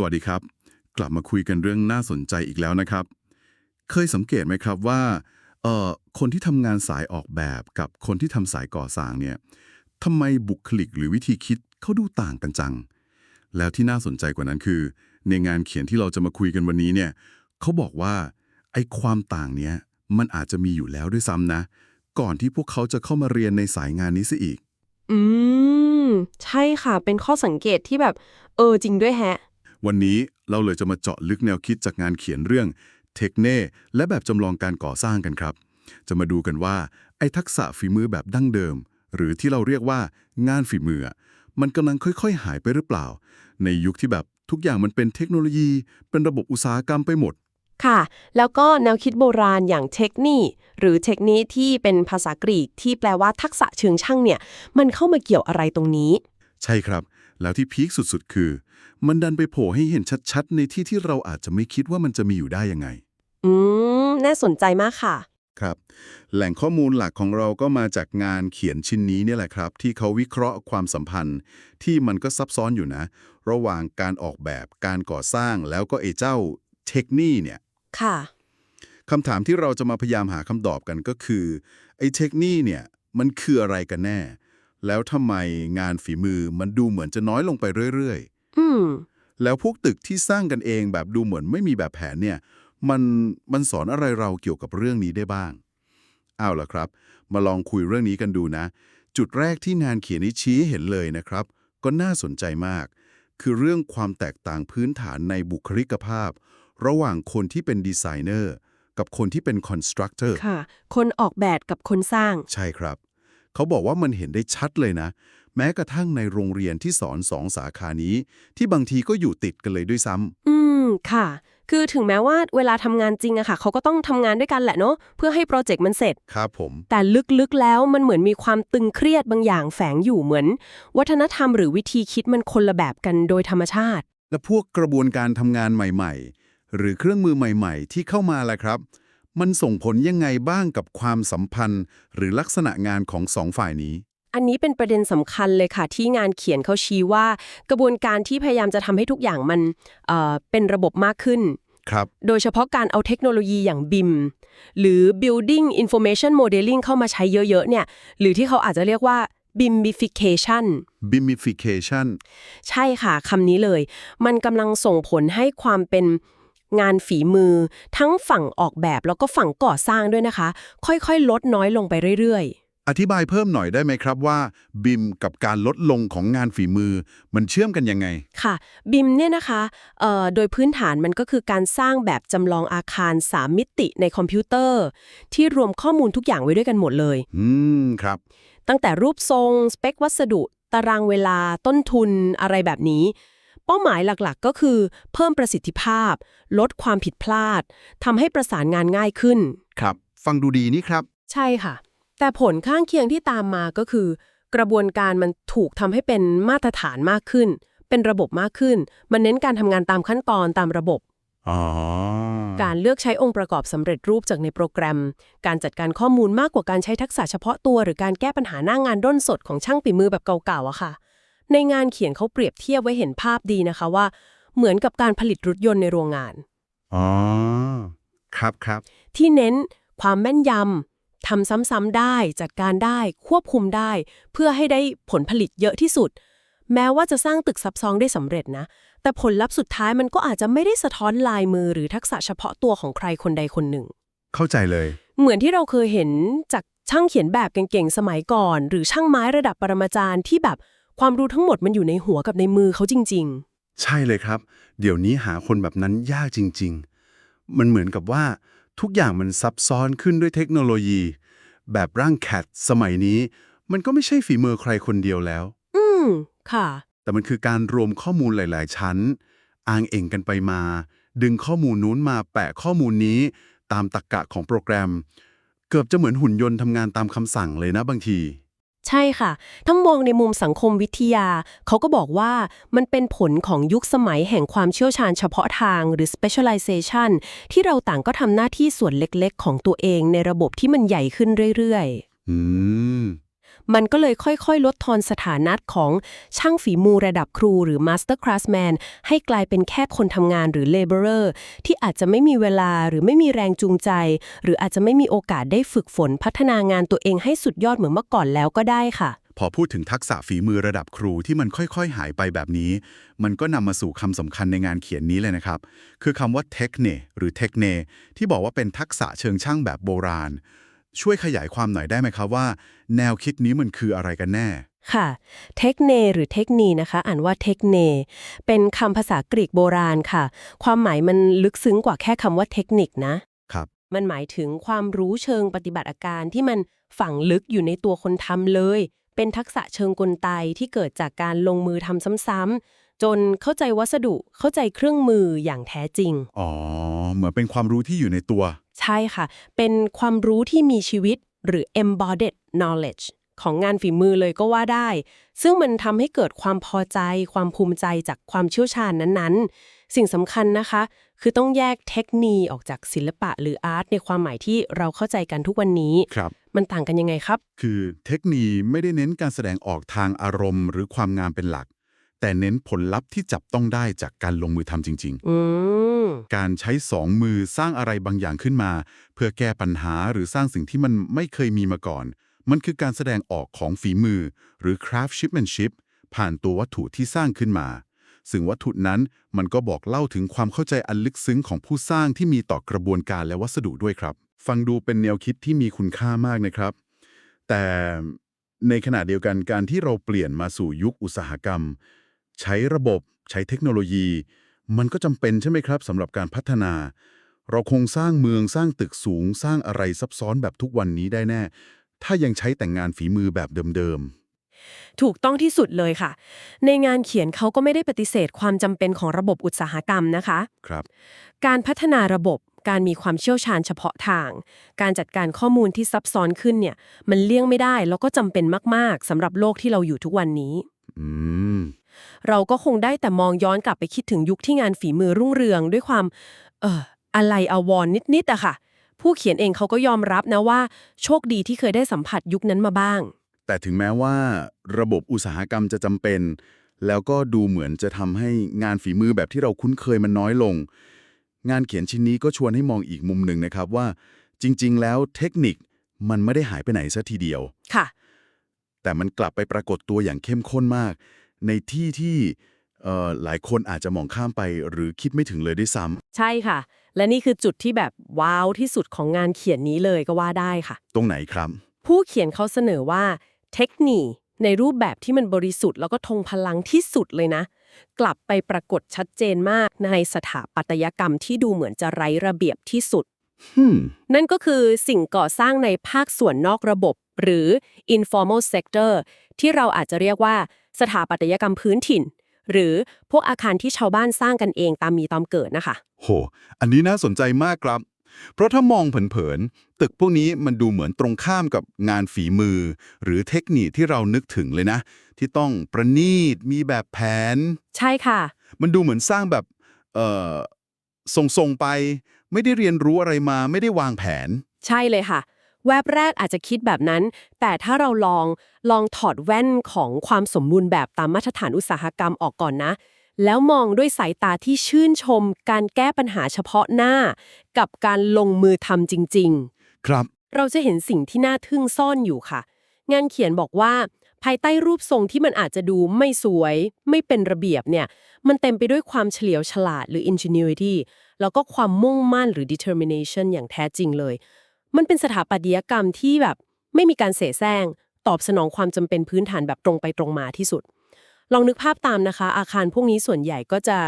สวัสดีครับ กลับมาคุยกันเรื่องน่าสนใจอีกแล้วนะครับ เคยสังเกตไหมครับว่าเอ่อคนที่ทำงานสายออกแบบกับคนที่ทำสายก่อสร้างเนี่ยทำไมบุคลิกหรือวิธีคิดเขาดูต่างกันจัง แล้วที่น่าสนใจกว่านั้นคือ ในงานเขียนที่เราจะมาคุยกันวันนี้เนี่ยเขาบอกว่าไอ้ความต่างเนี้ยมันอาจจะมีอยู่แล้วด้วยซ้ำนะ ก่อนที่พวกเขาจะเข้ามาเรียนในสายงานนี้ซะอีก อืม ใช่ค่ะ เป็นข้อสังเกตที่แบบ เออจริงด้วยแฮะ วันนี้เราเลยจะมาเจาะลึกแนวคิดจากงานเขียนเรื่องเทคเน่และแบบจำลองการก่อสร้างกันครับ จะมาดูกันว่า ไอ้ทักษะฝีมือแบบดั้งเดิม หรือที่เราเรียกว่างานฝีมืออะมันกำลังค่อย ๆ หายไปหรือเปล่า ในยุคที่แบบทุกอย่างมันเป็นเทคโนโลยี เป็นระบบอุตสาหกรรมไปหมด ค่ะ แล้วก็แนวคิดโบราณอย่างเทคนิคหรือเทคนิคที่เป็นภาษากรีกที่แปลว่าทักษะเชิงช่างเนี่ย มันเข้ามาเกี่ยวอะไรตรงนี้ ใช่ครับ แล้วที่พีคสุดๆ คือ มันดันไปโผล่ให้เห็นชัดๆ ในที่ที่เราอาจจะไม่คิดว่ามันจะมีอยู่ได้ยังไง อืม น่าสนใจมากค่ะ ครับ แหล่งข้อมูลหลักของเราก็มาจากงานเขียนชิ้นนี้เนี่ยแหละครับ ที่เขาวิเคราะห์ความสัมพันธ์ ที่มันก็ซับซ้อนอยู่นะ ระหว่างการออกแบบการก่อสร้างแล้วก็ไอ้เจ้าเทคนิคเนี่ยค่ะคำถามที่เราจะมาพยายามหาคำตอบกันก็คือไอ้เทคนิคเนี่ยมันคืออะไรกันแน่ แล้วทำไมงานฝีมือมันดูเหมือนจะน้อยลงไปเรื่อยๆอืมแล้วพวกตึกที่สร้างกันเองแบบดูเหมือนไม่มีแบบแผนเนี่ย มันมันสอนอะไรเราเกี่ยวกับเรื่องนี้ได้บ้างเอาล่ะครับ มาลองคุยเรื่องนี้กันดูนะ จุดแรกที่งานเขียนนี้ชี้ให้เห็นเลยนะครับ ก็น่าสนใจมาก คือเรื่องความแตกต่างพื้นฐานในบุคลิกภาพ ระหว่างคนที่เป็นดีไซเนอร์กับคนที่เป็นคอนสตรักเตอร์ค่ะ คนออกแบบกับคนสร้าง ใช่ครับ เขาบอกว่ามันเห็นได้ชัดเลยนะ แม้กระทั่งในโรงเรียนที่สอนสองสาขานี้ ที่บางทีก็อยู่ติดกันเลยด้วยซ้ำอืมค่ะ คือถึงแม้ว่าเวลาทำงานจริงอะค่ะ เขาก็ต้องทำงานด้วยกันแหละเนาะเพื่อให้โปรเจกต์มันเสร็จ ครับผม แต่ลึกๆแล้วมันเหมือนมีความตึงเครียดบางอย่างแฝงอยู่เหมือน วัฒนธรรมหรือวิธีคิดมันคนละแบบกันโดยธรรมชาติ และพวกกระบวนการทำงานใหม่ ๆ หรือเครื่องมือใหม่ ๆ ที่เข้ามาแหละครับ มันส่งผลยังไงบ้างกับความสัมพันธ์ หรือลักษณะงานของสองฝ่ายนี้ อันนี้เป็นประเด็นสำคัญเลยค่ะ ที่งานเขียนเขาชี้ว่า กระบวนการที่พยายามจะทำให้ทุกอย่างมันเอ่อเป็นระบบมากขึ้นครับโดยเฉพาะการเอาเทคโนโลยีอย่าง BIM หรือ Building Information Modeling เข้ามาใช้เยอะ ๆ เนี่ย หรือที่เขาอาจจะเรียกว่า BIMification BIMification ใช่ค่ะคำนี้เลย มันกำลังส่งผลให้ความเป็น งานฝีมือ ทั้งฝั่งออกแบบแล้วก็ฝั่งก่อสร้างด้วยนะคะ ค่อยๆ ลดน้อยลงไปเรื่อยอธิบายเพิ่มหน่อยได้ไหมครับว่า BIM กับการลดลงของงานฝีมือ มันเชื่อมกันยังไงๆค่ะ BIM เนี่ยนะคะเอ่อโดยพื้นฐานมันก็คือการสร้างแบบจำลองอาคาร 3 มิติในคอมพิวเตอร์ ที่รวมข้อมูลทุกอย่างไว้ด้วยกันหมดเลย อืมครับ ตั้งแต่รูปทรง สเปควัสดุ ตารางเวลาต้นทุนอะไรแบบนี้ เป้าหมายหลักๆ ก็คือเพิ่มประสิทธิภาพ ลดความผิดพลาดทำให้ประสานงานง่ายขึ้น ครับ ฟังดูดีนี่ครับ ใช่ค่ะ แต่ผลข้างเคียงที่ตามมาก็คือ กระบวนการมันถูกทำให้เป็นมาตรฐานมากขึ้น เป็นระบบมากขึ้น มันเน้นการทำงานตามขั้นตอนตามระบบอ๋อการเลือกใช้องค์ประกอบสำเร็จรูปจากในโปรแกรม การจัดการข้อมูลมากกว่าการใช้ทักษะเฉพาะตัว หรือการแก้ปัญหาหน้างานด้นสดของช่างฝีมือแบบเก่าๆอะค่ะ ในงานเขียนเขาเปรียบเทียบไว้เห็นภาพดีนะคะว่า เหมือนกับการผลิตรถยนต์ในโรงงาน อ๋อ ครับครับ ที่เน้นความแม่นยำทำซ้ำๆได้จัดการได้ควบคุมได้ เพื่อให้ได้ผลผลิตเยอะที่สุด แม้ว่าจะสร้างตึกซับซ้อนได้สำเร็จนะ แต่ผลลัพธ์สุดท้ายมันก็อาจจะไม่ได้สะท้อนลายมือหรือทักษะเฉพาะตัวของใครคนใดคนหนึ่ง เข้าใจเลย เหมือนที่เราเคยเห็นจากช่างเขียนแบบเก่งๆสมัยก่อน หรือช่างไม้ระดับปรมาจารย์ที่แบบ ความรู้ทั้งหมดมันอยู่ในหัวกับในมือเขาจริงใช่เลยครับ เดี๋ยวนี้หาคนแบบนั้นยากจริง ๆ มันเหมือนกับว่าทุกอย่างมันซับซ้อนขึ้นด้วยเทคโนโลยี แบบร่างแคทสมัยนี้ มันก็ไม่ใช่ฝีมือใครคนเดียวแล้วๆอืม ค่ะ แต่มันคือการรวมข้อมูลหลาย ๆ ชั้น อ้างเองกันไปมา ดึงข้อมูลนู้นมาแปะข้อมูลนี้ ตามตรรกะของโปรแกรม เกือบจะเหมือนหุ่นยนต์ทำงานตามคำสั่งเลยนะบางที ใช่ค่ะ ถ้ามองในมุมสังคมวิทยา เขาก็บอกว่ามันเป็นผลของยุคสมัยแห่งความเชี่ยวชาญเฉพาะทางหรือ specialization ที่เราต่างก็ทำหน้าที่ส่วนเล็กๆ ของตัวเองในระบบที่มันใหญ่ขึ้นเรื่อยอืมๆ มันก็เลยค่อยๆ ลดทอนสถานะของช่างฝีมือระดับครูหรือ Master Craftsman ให้กลายเป็นแค่คนทำงานหรือ Laborer ที่อาจจะไม่มีเวลาหรือไม่มีแรงจูงใจ หรืออาจจะไม่มีโอกาสได้ฝึกฝนพัฒนางานตัวเองให้สุดยอดเหมือนเมื่อก่อนแล้วก็ได้ค่ะ พอพูดถึงทักษะฝีมือระดับครูที่มันค่อยๆ หายไปแบบนี้ มันก็นำมาสู่คำสำคัญในงานเขียนนี้เลยนะครับ คือคำว่าเทคเนหรือเทคเนที่บอกว่าเป็นทักษะเชิงช่างแบบโบราณ ช่วยขยายความหน่อยได้ไหมครับว่า แนวคิดนี้มันคืออะไรกันแน่ ค่ะ เทคเน หรือเทคนีนะคะ อ่านว่าเทคเน เป็นคำภาษากรีกโบราณค่ะ ความหมายมันลึกซึ้งกว่าแค่คำว่าเทคนิคนะ ครับ มันหมายถึงความรู้เชิงปฏิบัติอาการที่มันฝังลึกอยู่ในตัวคนทำเลย เป็นทักษะเชิงกลไกที่เกิดจากการลงมือทำซ้ำๆ จนเข้าใจวัสดุเข้าใจเครื่องมืออย่างแท้จริง อ๋อ เหมือนเป็นความรู้ที่อยู่ในตัว ใช่ค่ะ เป็นความรู้ที่มีชีวิตหรือ embodied knowledge ของงานฝีมือเลยก็ว่าได้ ซึ่งมันทำให้เกิดความพอใจ ความภูมิใจจากความเชี่ยวชาญนั้นๆ สิ่งสำคัญนะคะ คือต้องแยกเทคนิคออกจากศิลปะหรืออาร์ตในความหมายที่เราเข้าใจกันทุกวันนี้ ครับ มันต่างกันยังไงครับ คือเทคนิคไม่ได้เน้นการแสดงออกทางอารมณ์ หรือความงามเป็นหลัก แต่เน้นผลลัพธ์ที่จับต้องได้จากการลงมือทำจริง ๆ อืม การใช้สองมือสร้างอะไรบางอย่างขึ้นมา เพื่อแก้ปัญหาหรือสร้างสิ่งที่มันไม่เคยมีมาก่อน มันคือการแสดงออกของฝีมือ หรือ craftsmanship ผ่านตัววัตถุที่สร้างขึ้นมา ซึ่งวัตถุนั้นมันก็บอกเล่าถึงความเข้าใจอันลึกซึ้งของผู้สร้างที่มีต่อกระบวนการและวัสดุด้วยครับ ฟังดูเป็นแนวคิดที่มีคุณค่ามากนะครับ แต่ในขณะเดียวกันการที่เราเปลี่ยนมาสู่ยุคอุตสาหกรรม ใช้ระบบ ใช้เทคโนโลยี มันก็จำเป็นใช่ไหมครับสำหรับการพัฒนา เราคงสร้างเมืองสร้างตึกสูง สร้างอะไรซับซ้อนแบบทุกวันนี้ได้แน่ ถ้ายังใช้แต่งงานฝีมือแบบเดิมถูกต้องที่สุดเลยค่ะ ในงานเขียนเขาก็ไม่ได้ปฏิเสธความจำเป็นของระบบอุตสาหกรรมนะคะๆครับ การพัฒนาระบบ การมีความเชี่ยวชาญเฉพาะทาง การจัดการข้อมูลที่ซับซ้อนขึ้นเนี่ย มันเลี่ยงไม่ได้แล้วก็จำเป็นมาก ๆสำหรับโลกที่เราอยู่ทุกวันนี้ อืม เราก็คงได้แต่มองย้อนกลับไปคิดถึงยุคที่งานฝีมือรุ่งเรือง ด้วยความ เอ่ออะไรอาวรณ์นิดๆอะค่ะ ผู้เขียนเองเขาก็ยอมรับนะว่า โชคดีที่เคยได้สัมผัสยุคนั้นมาบ้าง แต่ถึงแม้ว่า ระบบอุตสาหกรรมจะจำเป็น แล้วก็ดูเหมือนจะทำให้งานฝีมือแบบที่เราคุ้นเคยมันน้อยลง งานเขียนชิ้นนี้ก็ชวนให้มองอีกมุมหนึ่งนะครับว่า จริง ๆ แล้วเทคนิคมันไม่ได้หายไปไหนซะทีเดียว ค่ะ แต่มันกลับไปปรากฏตัวอย่างเข้มข้นมาก ในที่ที่เอ่อหลายคนอาจจะมองข้ามไปหรือคิดไม่ถึงเลยด้วยซ้ำใช่ค่ะ และนี่คือจุดที่แบบว้าวที่สุดของงานเขียนนี้เลยก็ว่าได้ค่ะ ตรงไหนครับ ผู้เขียนเขาเสนอว่าเทคนิคในรูปแบบที่มันบริสุทธิ์แล้วก็ทงพลังที่สุดเลยนะ กลับไปปรากฏชัดเจนมากในสถาปัตยกรรมที่ดูเหมือนจะไร้ระเบียบที่สุดฮึมนั่นก็คือสิ่งก่อสร้างในภาคส่วนนอกระบบ หรือ informal sector ที่เราอาจจะเรียกว่า สถาปัตยกรรมพื้นถิ่น หรือพวกอาคารที่ชาวบ้านสร้างกันเองตามมีตามเกิดนะคะ โห อันนี้น่าสนใจมากครับ เพราะถ้ามองเผินๆ ตึกพวกนี้มันดูเหมือนตรงข้ามกับงานฝีมือ หรือเทคนิคที่เรานึกถึงเลยนะ ที่ต้องประณีตมีแบบแผน ใช่ค่ะ มันดูเหมือนสร้างแบบเอ่อส่งๆไป ไม่ได้เรียนรู้อะไรมาไม่ได้วางแผน ใช่เลยค่ะ แวบแรกอาจจะคิดแบบนั้น แต่ถ้าเราลองลองถอดแว่นของความสมบูรณ์แบบตามมาตรฐานอุตสาหกรรมออกก่อนนะ แล้วมองด้วยสายตาที่ชื่นชม การแก้ปัญหาเฉพาะหน้า กับการลงมือทำจริงครับๆเราจะเห็นสิ่งที่น่าทึ่งซ่อนอยู่ค่ะ งานเขียนบอกว่าภายใต้รูปทรงที่มันอาจจะดูไม่สวย ไม่เป็นระเบียบเนี่ย มันเต็มไปด้วยความเฉลียวฉลาดหรือ ingenuity แล้วก็ความมุ่งมั่นหรือ determination อย่างแท้จริงเลย มันเป็นสถาปัตยกรรมที่แบบไม่มีการเสแสร้งตอบสนองความจำเป็นพื้นฐานแบบตรงไปตรงมาที่สุด ลองนึกภาพตามนะคะ อาคารพวกนี้ส่วนใหญ่ก็จะ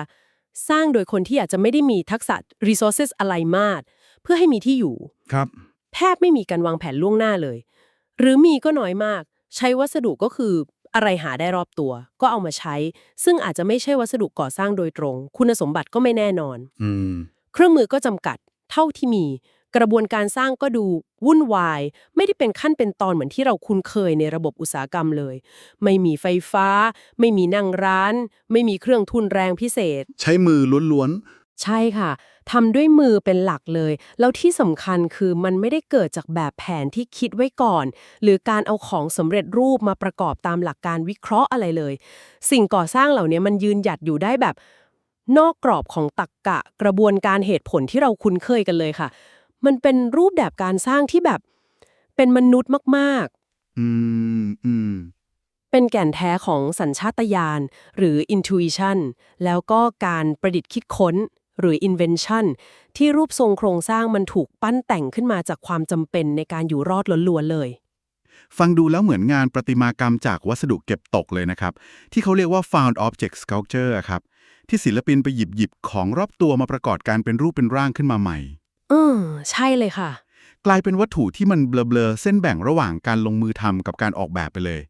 สร้างโดยคนที่อาจจะไม่ได้มีทักษะ resources อะไรมาก เพื่อให้มีที่อยู่ครับ แทบไม่มีการวางแผนล่วงหน้าเลย หรือมีก็น้อยมาก ใช้วัสดุก็คืออะไรหาได้รอบตัว ก็เอามาใช้ ซึ่งอาจจะไม่ใช่วัสดุก่อสร้างโดยตรง คุณสมบัติก็ไม่แน่นอนอืมเครื่องมือก็จำกัด เท่าที่มี กระบวนการสร้างก็ดูวุ่นวาย ไม่ได้เป็นขั้นเป็นตอนเหมือนที่เราคุ้นเคยในระบบอุตสาหกรรมเลย ไม่มีไฟฟ้า ไม่มีนั่งร้าน ไม่มีเครื่องทุนแรงพิเศษ ใช้มือล้วนใช่ค่ะทำด้วยมือเป็นหลักเลย แล้วที่สำคัญคือมันไม่ได้เกิดจากแบบแผนที่คิดไว้ก่อน หรือการเอาของสำเร็จรูปมาประกอบตามหลักการวิเคราะห์อะไรเลย สิ่งก่อสร้างเหล่านี้มันยืนหยัดอยู่ได้แบบ นอกกรอบของตรรกกะกระบวนการเหตุผลที่เราคุ้นเคยกันเลยค่ะ มันเป็นรูปแบบการสร้างที่แบบ เป็นมนุษย์มากๆ อืมอืมเป็นแก่นแท้ของสัญชาตญาณหรือ intuition แล้วก็การประดิษฐ์คิดค้นหรือ invention ที่รูปทรงโครงสร้างมันถูกปั้นแต่งขึ้นมาจากความจำเป็นในการอยู่รอดล้วนๆเลย ฟังดูแล้วเหมือนงานประติมากรรมจากวัสดุเก็บตกเลยนะครับ ที่เขาเรียกว่า found object sculpture อะครับ ที่ศิลปินไปหยิบหยิบของรอบตัวมาประกอบการเป็นรูปเป็นร่างขึ้นมาใหม่ อืมใช่เลยค่ะ กลายเป็นวัตถุที่มันเบลอๆเส้นแบ่งระหว่างการลงมือทำกับการออกแบบไปเลย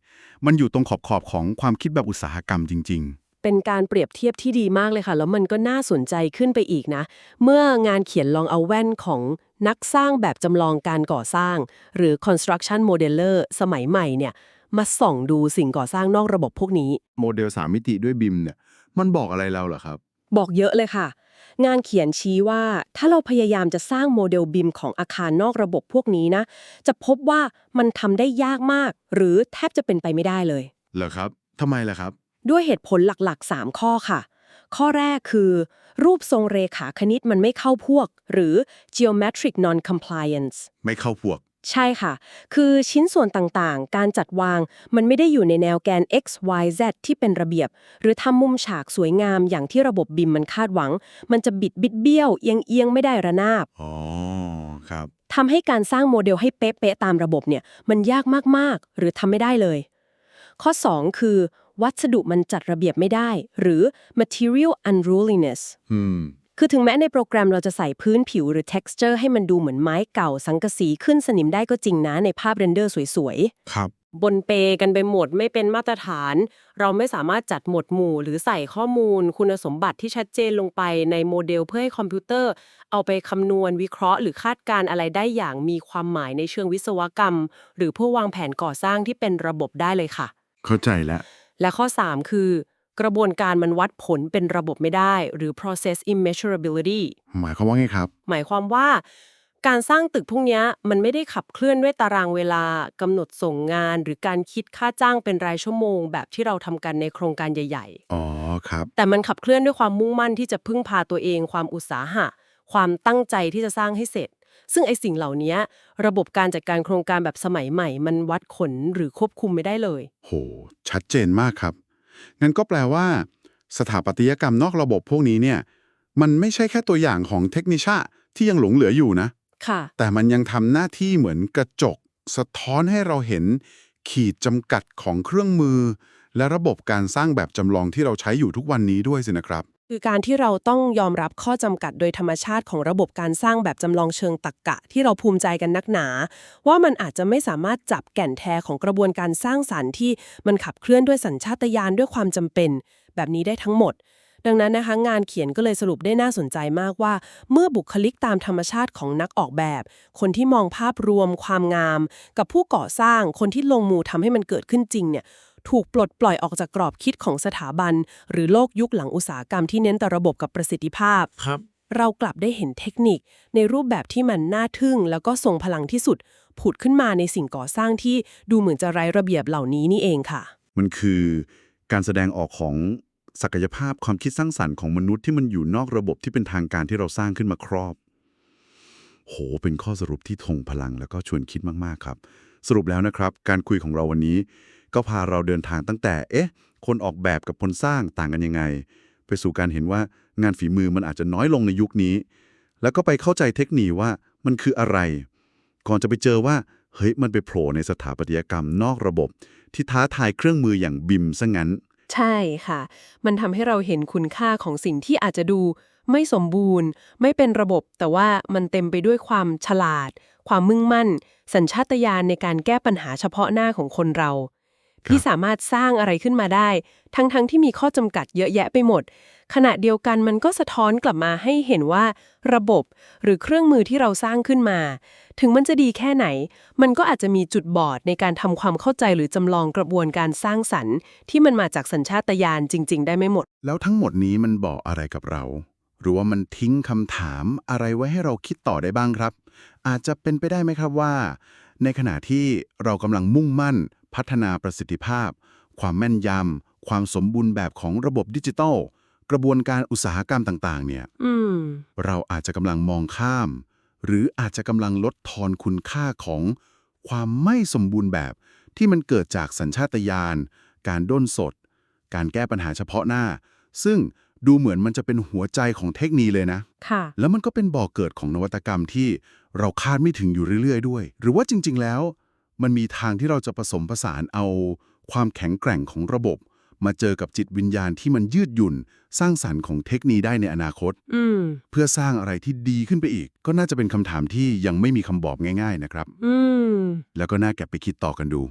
มันอยู่ตรงขอบๆของความคิดแบบอุตสาหกรรมจริงเป็นการเปรียบเทียบที่ดีมากเลยค่ะ แล้วมันก็น่าสนใจขึ้นไปอีกนะ เมื่องานเขียนลองเอาแว่นของนักสร้างแบบจำลองการก่อสร้าง หรือ construction modeler สมัยใหม่เนี่ยมาส่องดูสิ่งก่อสร้างนอกระบบพวกนี้ โมเดลสามมิติด้วยบิมเนี่ย มันบอกอะไรเราเหรอครับ บอกเยอะเลยค่ะ งานเขียนชี้ว่า ถ้าเราพยายามจะสร้างโมเดลบิมของอาคารนอกระบบพวกนี้นะ จะพบว่ามันทำได้ยากมาก หรือแทบจะเป็นไปไม่ได้เลย เหรอครับทำไมล่ะครับ ด้วยเหตุผลหลักๆ 3 ข้อค่ะ ข้อแรกคือ รูปทรงเรขาคณิตมันไม่เข้าพวก หรือ geometric non-compliance ๆไม่เข้าพวก ใช่ค่ะ คือชิ้นส่วนต่างๆ การจัดวาง มันไม่ได้อยู่ในแนวแกน x y z ที่เป็นระเบียบ หรือทำมุมฉากสวยงามอย่างที่ระบบบิมมันคาดหวัง มันจะบิดบิดเบี้ยว เอียงเอียงไม่ได้ระนาบ อ๋อ ครับ ทำให้การสร้างโมเดลให้เป๊ะๆตามระบบเนี่ย มันยากมากๆ หรือทำไม่ได้เลย ข้อ 2 คือ วัสดุมันจัดระเบียบไม่ได้ หรือ material unruliness อืม คือถึงแม้ในโปรแกรมเราจะใส่พื้นผิวหรือ texture ให้มันดูเหมือนไม้เก่าสังกะสีขึ้นสนิมได้ก็จริงนะในภาพเรนเดอร์สวยครับๆบนเปกันไปหมดไม่เป็นมาตรฐาน เราไม่สามารถจัดหมวดหมู่ หรือใส่ข้อมูล คุณสมบัติที่ชัดเจนลงไปในโมเดลเพื่อให้คอมพิวเตอร์ เอาไปคำนวณวิเคราะห์ หรือคาดการณ์อะไรได้อย่างมีความหมายในเชิงวิศวกรรม หรือเพื่อวางแผนก่อสร้างที่เป็นระบบได้เลยค่ะ เข้าใจแล้วและข้อ 3 คือ กระบวนการมันวัดผลเป็นระบบไม่ได้ หรือ process immeasurability หมายความว่าไงครับ หมายความว่า การสร้างตึกพวกเนี้ยมันไม่ได้ขับเคลื่อนด้วยตารางเวลากำหนดส่งงาน หรือการคิดค่าจ้างเป็นรายชั่วโมง แบบที่เราทำกันในโครงการใหญ่อ๋อครับๆแต่มันขับเคลื่อนด้วยความมุ่งมั่นที่จะพึ่งพาตัวเอง ความอุตสาหะ ความตั้งใจที่จะสร้างให้เสร็จ ซึ่งไอสิ่งเหล่านี้ระบบการจัดการโครงการแบบสมัยใหม่ มันวัดผลหรือควบคุมไม่ได้เลย โห ชัดเจนมากครับ งั้นก็แปลว่า สถาปัตยกรรมนอกระบบพวกนี้เนี่ย มันไม่ใช่แค่ตัวอย่างของเทคนิชาที่ยังหลงเหลืออยู่นะ ค่ะ แต่มันยังทำหน้าที่เหมือนกระจก สะท้อนให้เราเห็น ขีดจำกัดของเครื่องมือ และระบบการสร้างแบบจำลองที่เราใช้อยู่ทุกวันนี้ด้วยสินะครับ คือการที่เราต้องยอมรับข้อจำกัดโดยธรรมชาติของระบบการสร้างแบบจำลองเชิงตรรกกะ ที่เราภูมิใจกันนักหนา ว่ามันอาจจะไม่สามารถจับแก่นแท้ของกระบวนการสร้างสารรค์ที่มันขับเคลื่อนด้วยสัญชาตญาณด้วยความจำเป็น แบบนี้ได้ทั้งหมด ดังนั้นนะคะงานเขียนก็เลยสรุปได้น่าสนใจมากว่า เมื่อบุคลิกตามธรรมชาติของนักออกแบบ คนที่มองภาพรวม ความงาม กับผู้ก่อสร้างคนที่ลงมือทำให้มันเกิดขึ้นจริงเนี่ย ถูกปลดปล่อยออกจากกรอบคิดของสถาบัน หรือโลกยุคหลังอุตสาหกรรมที่เน้นแต่ระบบกับประสิทธิภาพ ครับ เรากลับได้เห็นเทคนิค ในรูปแบบที่มันน่าทึ่ง แล้วก็ทรงพลังที่สุด ผุดขึ้นมาในสิ่งก่อสร้างที่ดูเหมือนจะไร้ระเบียบเหล่านี้นี่เองค่ะ มันคือการแสดงออกของศักยภาพความคิดสร้างสรรค์ของมนุษย์ที่มันอยู่นอกระบบที่เป็นทางการที่เราสร้างขึ้นมาครอบ โห เป็นข้อสรุปที่ทงพลังแล้วก็ชวนคิดมาก ๆ ครับ สรุปแล้วนะครับ การคุยของเราวันนี้ ก็พาเราเดินทางตั้งแต่ เอ๊ะ คนออกแบบกับคนสร้างต่างกันยังไง ไปสู่การเห็นว่างานฝีมือมันอาจจะน้อยลงในยุคนี้ แล้วก็ไปเข้าใจเทคนิคว่ามันคืออะไร ก่อนจะไปเจอว่า เฮ้ย มันไปโผล่ในสถาปัตยกรรมนอกระบบ ที่ท้าทายเครื่องมืออย่างบิมซะงั้น ใช่ค่ะ มันทำให้เราเห็นคุณค่าของสิ่งที่อาจจะดูไม่สมบูรณ์ ไม่เป็นระบบ แต่ว่ามันเต็มไปด้วยความฉลาด ความมุ่งมั่น สัญชาตญาณในการแก้ปัญหาเฉพาะหน้าของคนเรา ที่สามารถสร้างอะไรขึ้นมาได้ ทั้งๆทที่มีข้อจำกัดเยอะแยะไปหมด ขณะเดียวกันมันก็สะท้อนกลับมาให้เห็นว่า ระบบหรือเครื่องมือที่เราสร้างขึ้นมา ถึงมันจะดีแค่ไหน มันก็อาจจะมีจุดบอดในการทำความเข้าใจหรือจำลองกระบวนการสร้างสรรค์ ที่มันมาจากสัญชาตญาณจริง ๆ ได้ไม่หมด แล้วทั้งหมดนี้มันบอกอะไรกับเรา หรือว่ามันทิ้งคำถามอะไรไว้ให้เราคิดต่อได้บ้างครับ อาจจะเป็นไปได้ไหมครับว่า ในขณะที่เรากำลังมุ่งมั่น พัฒนาประสิทธิภาพ ความแม่นยำ ความสมบูรณ์แบบของระบบดิจิทัล กระบวนการอุตสาหกรรมต่างๆ เนี่ยอืมเราอาจจะกำลังมองข้าม หรืออาจจะกำลังลดทอนคุณค่าของความไม่สมบูรณ์แบบที่มันเกิดจากสัญชาตญาณ การด้นสด การแก้ปัญหาเฉพาะหน้า ซึ่งดูเหมือนมันจะเป็นหัวใจของเทคโนโลยีเลยนะ ค่ะ แล้วมันก็เป็นบ่อกเกิดของนวัตกรรมที่เราคาดไม่ถึงอยู่เรื่อยๆ ด้วย หรือว่าจริง ๆ แล้ว มันมีทางที่เราจะผสมผสานเอาความแข็งแกร่งของระบบ มาเจอกับจิตวิญญาณที่มันยืดหยุ่น สร้างสรรค์ของเทคโนโลยีได้ในอนาคตอืมเพื่อสร้างอะไรที่ดีขึ้นไปอีก ก็น่าจะเป็นคำถามที่ยังไม่มีคำบอกง่าย ๆ นะครับอืมแล้วก็น่าแก็บไปคิดต่อกันดู